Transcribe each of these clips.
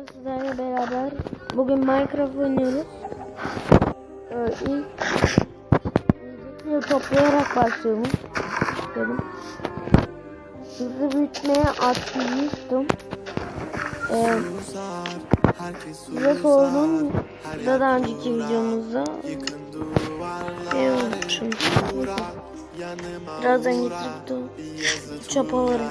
Merhaba sizlerle beraber bugün Minecraft oynuyoruz. Ee, ilk ilk toplayarak başlayalım dedim. Hızlı büyütmeye atmıştım. Ee, size sordum da daha önceki videomuzda. Şey unutmuşum. Birazdan getirip de çapalarım.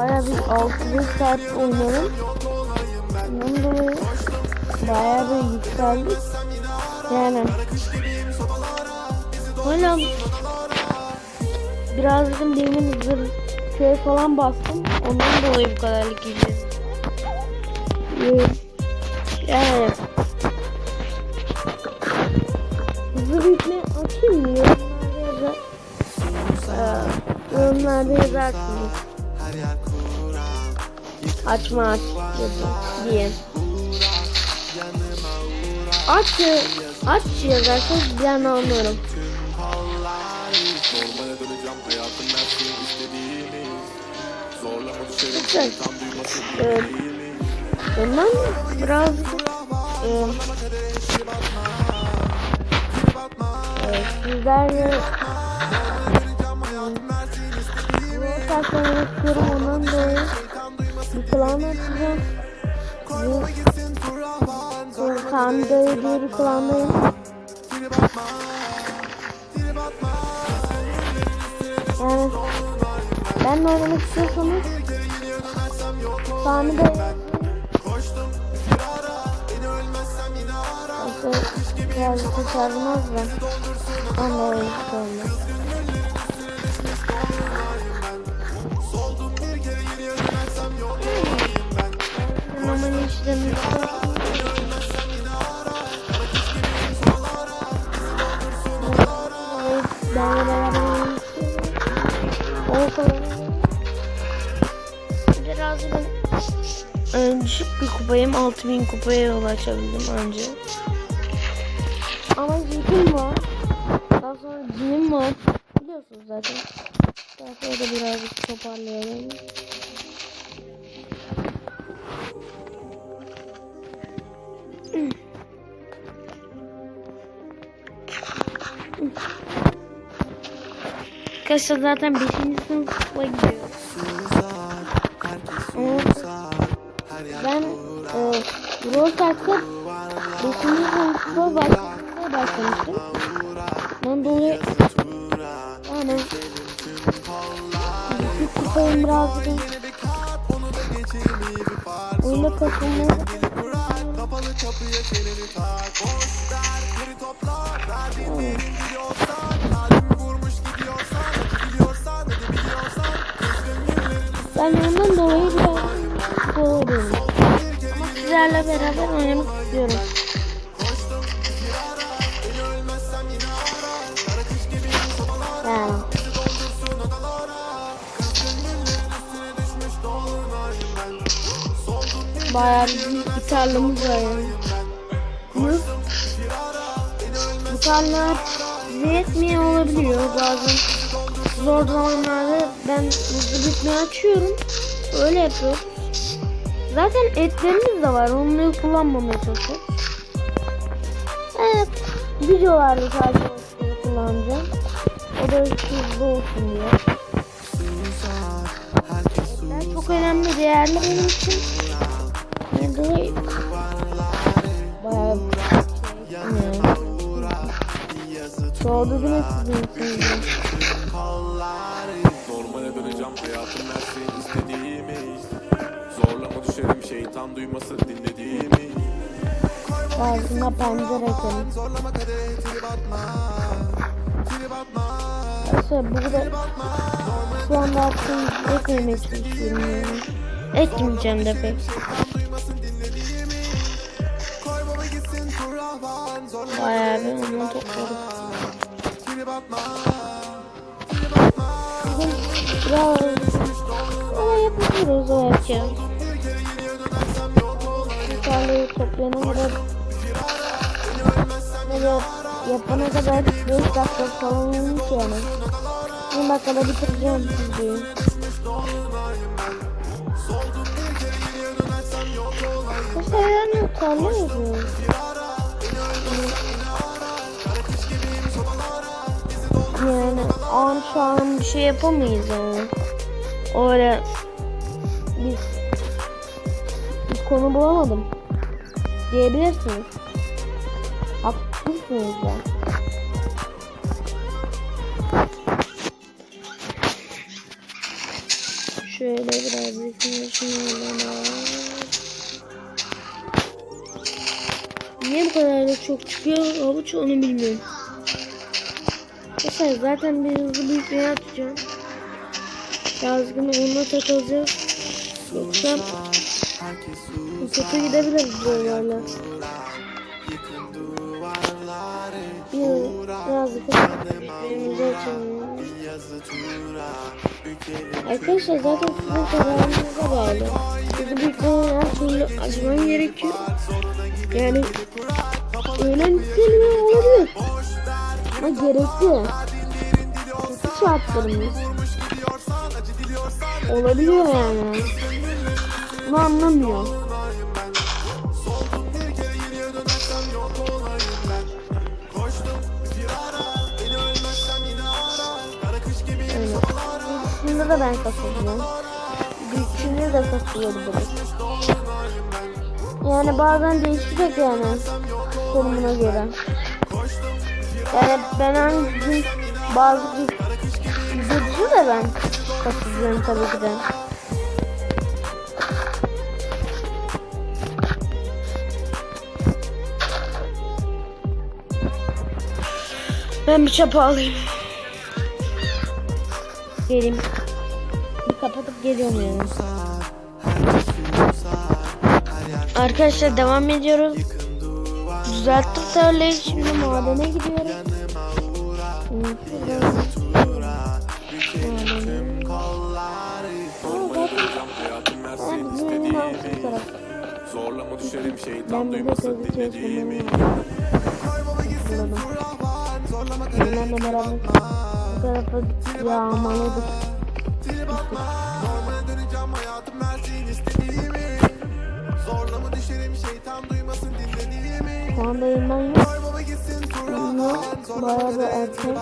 bayağı bir 6 saat oynadım. Bundan dolayı bayağı bir yükseldik. Yani hala biraz dedim benim zırh köy falan bastım. Ondan dolayı bu kadarlık yiyeceğiz. Yani hızlı büyütme açayım mı? Yorumlarda yazar. Ee, yorumlarda yazarsınız. Açma aç yazın diye. Aç aç yazarsanız ben anlarım. Evet. dinlediğimiz Ondan biraz e, e, sizlerle bu istiyorum ondan dolayı bir klan açacağım. Bu Kandayı diye bir klandayım. Yani ben oynamak istiyorsanız Sami de Yoksa biraz kurtarmaz da Ama öyle kadar. Biraz ben e, düşük bir kupayım. 6000 kupaya ulaşabildim önce. Ama cinim var. Daha sonra cinim var. Biliyorsunuz zaten. Daha sonra da birazcık toparlayalım. Arkadaşlar zaten 5. sınıfa gidiyor. Ama ben e, Brawl Stars'a 5. sınıfa başlamaya başlamıştım. Ben dolayı yani düşük kupayım birazcık oyuna katılmaya Kapalı kapıya çeneni tak Boş ver geri topla Verdiğin gidiyorsan Ben ondan dolayı biraz kovalıyorum. Ama sizlerle beraber oynamak istiyorum. Yani. Bayağı bir tarlamız var yani. Bu, bu tarlalar yetmeyen olabiliyor bazen. Zor zamanlarda ben hızlı bitmeyi açıyorum. Öyle yapıyorum. Zaten etlerimiz de var. Onları kullanmamaya çalışıyorum. Evet. Videolarda sadece onları kullanacağım. O da hızlı olsun diye. Etler çok önemli, değerli benim için. De bayağı yani. Çoğu değil mi sizin için? Döneceğim hayatım her şey istediğimiz Zorlama düşerim şeytan duymasın dinlediğimiz Ağzına pencere ekelim. Zorlama kadeh trip atma. Trip atma. Arkadaşlar burada şu anda aklım etmemeye çalışıyorum yani. Etmeyeceğim de pek. Bayağı bir onu topladık. Bugün biraz ama yapabiliriz o erken. Yukarıları toplayana kadar böyle yapana kadar 5 dakika falan olmuş yani. 10 dakikada bitireceğim videoyu. Bu sefer tarla yapıyoruz. Yani an şu an bir şey yapamayız yani. Öyle biz bir konu bulamadım diyebilirsiniz. Haklısınız da. Şöyle biraz şunlardan Niye bu kadar da çok çıkıyor avuç onu bilmiyorum. Mesela zaten bir hızlı büyütmeye atacağım. Yazgını onunla takılacağız. Yoksa kötü gidebiliriz buralarla. Bir birazcık büyütmemizi açalım. Arkadaşlar zaten sizin kararınıza bağlı. Hızlı büyütmeyi her türlü açman gerekiyor. Yani bir kelime olabilir. Ama gerekli. Kötü şartlarımız. Olabiliyor yani. Bunu anlamıyor. Öyle. Şimdi de ben katılıyorum. Büyükçünü de katılabiliriz. Yani bazen değişecek yani konumuna göre. Yani ben hangi bazı videocu da ben katılıyorum tabii ki de. Ben bir çapa alayım. Geleyim. Bir kapatıp geliyorum yani. Arkadaşlar devam ediyoruz. Düzelttim tarlayı şimdi madene gidiyorum. Zorlama düşerim şeytan burada duymasın dinlediğimi çalışmalarım var. Bunlarla beraber bu tarafa yağmaladık. Normale döneceğim hayatım versin istediğimi Zorlama düşerim şeytan duymasın Şu anda Bunu bayağı bir erken.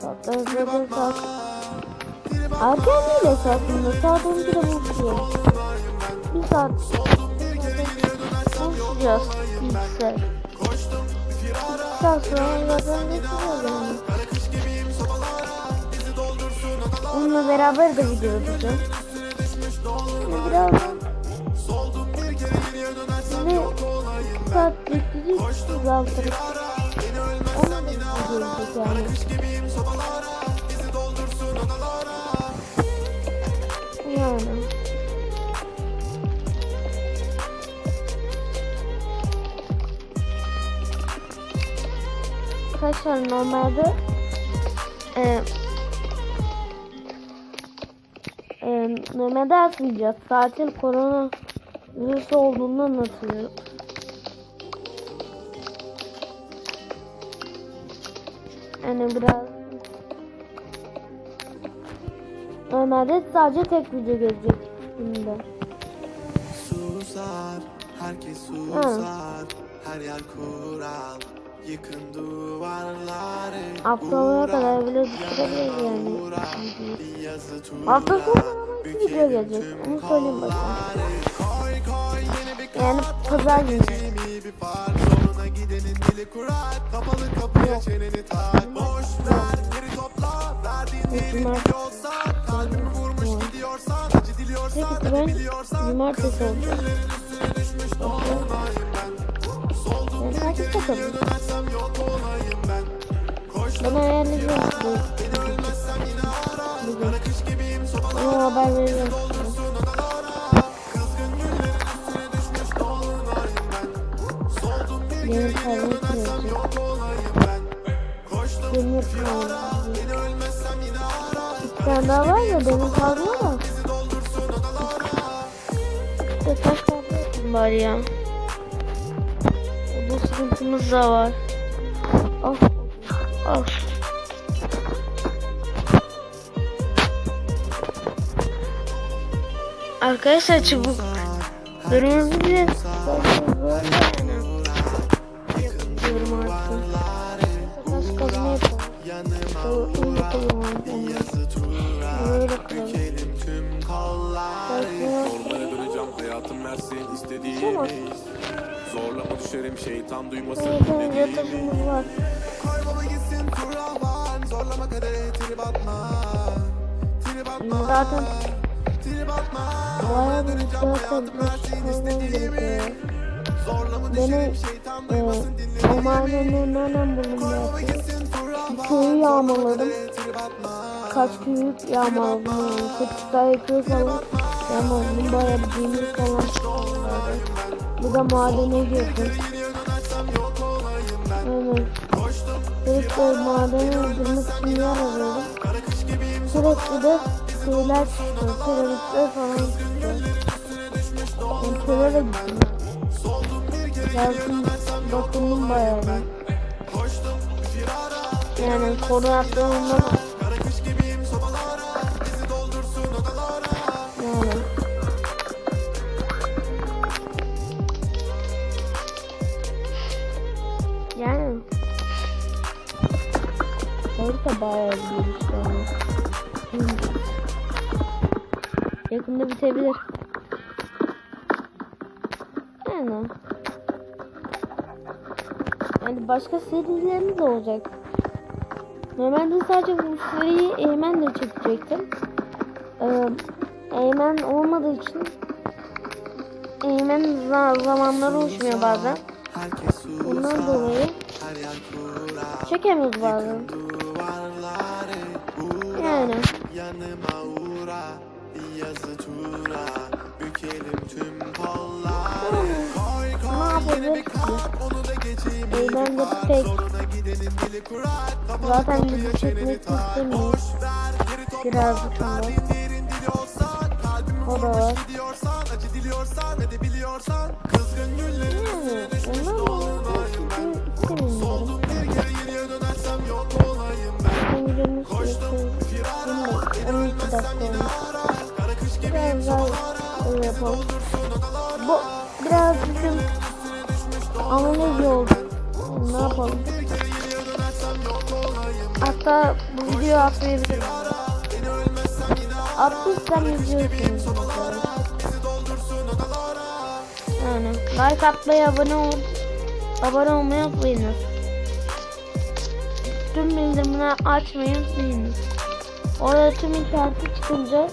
Saatler zaten saat. Erken değil esasında. Saat 12'de buluşuyor. Bir saat. Buluşacağız. Bilgisayar. İki saat sonra geçeceğiz yani. Onunla beraber de video yapacağız. Şimdi birazdan Şimdi bekleyeceğiz. Siz altırız. Ona da gelecek yani. Yani. Arkadaşlar normalde e, e, normalde atmayacağız. Tatil korona virüsü olduğunu anlatıyor. Yani biraz Normalde sadece tek video gelecek günde. Susar herkes susar Her yer kural Yıkın duvarları Haftalara kadar bile düşürebiliriz yani. Hafta sonu video gelecek. Onu söyleyeyim bakın. Yani pazar günü. bir far Sonuna gidenin dili kurar Kapalı kapıya çeneni tak Boş ver Kalbim kırılacak. Demir kaldı. Bir tane daha var ya benim kalbim ama. İşte kaç tane var ya. Bu sıkıntımız da var. Of. Of. Arkadaşlar çubuk. Kırmızı bir Normale döneceğim hayatım versin istediğimiz Zorlama düşerim şeytan duymasın Zaten yatağımız var. Kaybala gitsin kuravan Zorlama kadere trip atma Trip atma Zaten Trip atma bayağı bir zaten bir gerekiyor. Zorlama Beni düşerim şeytan e, duymasın o madenleri nereden buldum kuravan Köyü yağmaladım. Kaç köyü yağmaladım yani. Tane köy falan yağmaladım. Bayağı bir falan. Bu da madene girdim. Aynen. Sürekli madeni öldürmek için yer arıyorum. Sürekli de şeyler çıkıyor. Teröristler falan çıkıyor. Köye de gittim. Yazdım, bakındım bayağı. Yani konu attığımda yani. Yani. Harita bayağı büyük işte. Yakında bitebilir. Yani. Yani başka serilerimiz olacak. Normalde sadece bu seriyi Eymen'le çekecektim. Ee, Eymen olmadığı için Eymen za- zamanları uçmuyor bazen. Bundan dolayı çekemiyoruz bazen. Yani. Ne da geçeyim Eymen de pek Zaten bizi çekmek istemiyor. Olsa Kalbimi O da var. düşmüş ondan istemiyorum. Ben istiyorum. Onun iki dakika olmuş. Biraz daha öyle yapalım. Bu biraz bizim analiz oldu. Ne yapalım? Hatta bu videoyu atmayabilirim. Attıysam izliyorsunuz. Yani like atmayı, abone ol, abone olmayı unutmayınız. Tüm bildirimleri açmayı unutmayınız. Orada tüm işareti çıkınca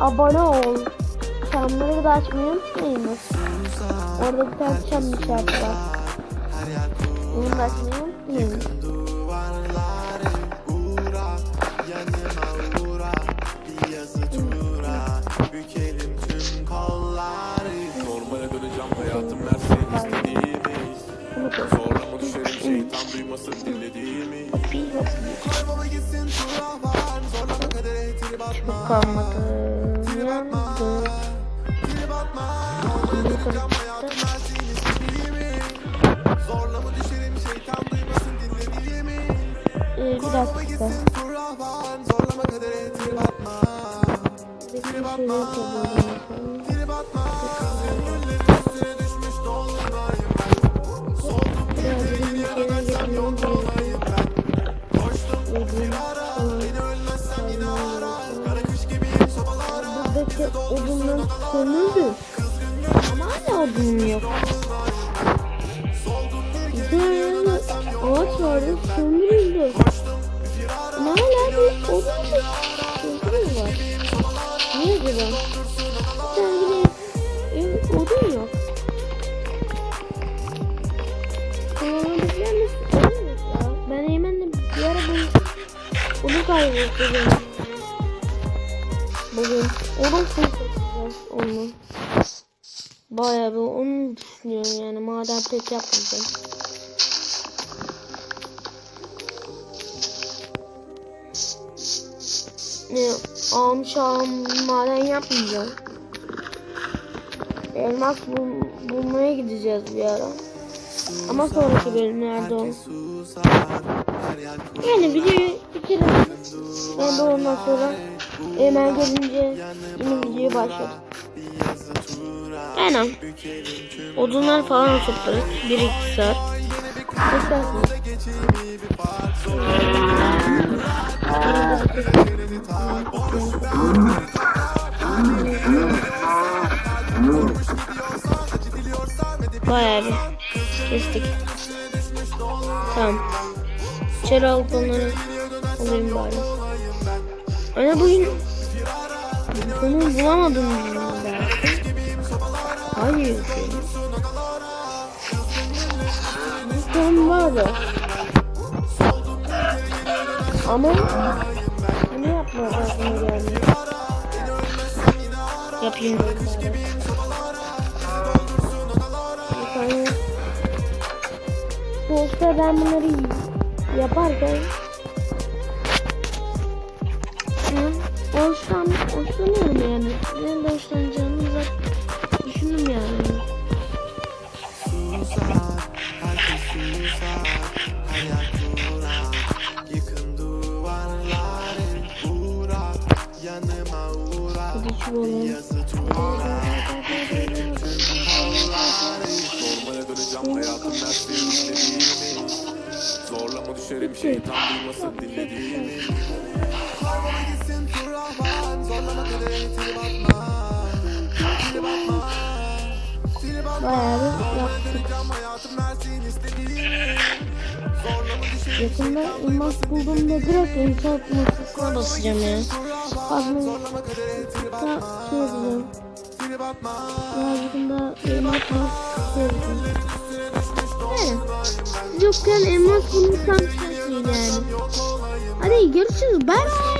abone ol. Çanları da açmayı unutmayınız. Orada bir tane çan işareti var. Onu da açmayı unutmayınız. Gibiyim sobalara Buradaki odunlar sömürdü. Ama hala odun yok. Yani ağaç vardı Bir benim. bugün. Yapacağız onu. Bayağı bir onu düşünüyorum yani maden pek yapmayacağım. Ne almış ağam maden yapmayacağım. Elmas bul bulmaya gideceğiz bir ara. Ama sonraki bölümlerde o. Susar her yer Yani videoyu bitiririz. Ben de ondan sonra hemen gelince yine videoyu tura Aynen. Odunlar falan toplarız. 1-2 saat. İsterseniz. geçimi bir Hadi bir Bayağı bir kestik. Tamam. İçeri alıp onları alayım bari. Ana bugün bunu bulamadım dersin. Hayır. Sorun vardı. Ama ne yapmaya lazım yani? Yapayım olsa ben bunları yaparken hoşlan, hoşlanıyorum yani. Ben de hoşlanacağımı zaten düşündüm yani. susar Herkes susar Her yer Bayağı bir yaptık. Yakında elmas bulduğumda direkt inşaat masasına basacağım ya. Fazla da şey yapacağım. Birazcık da elmas yapacağım. Siz yokken elmas bulursam çok iyi yani. Hadi görüşürüz. Bay bay.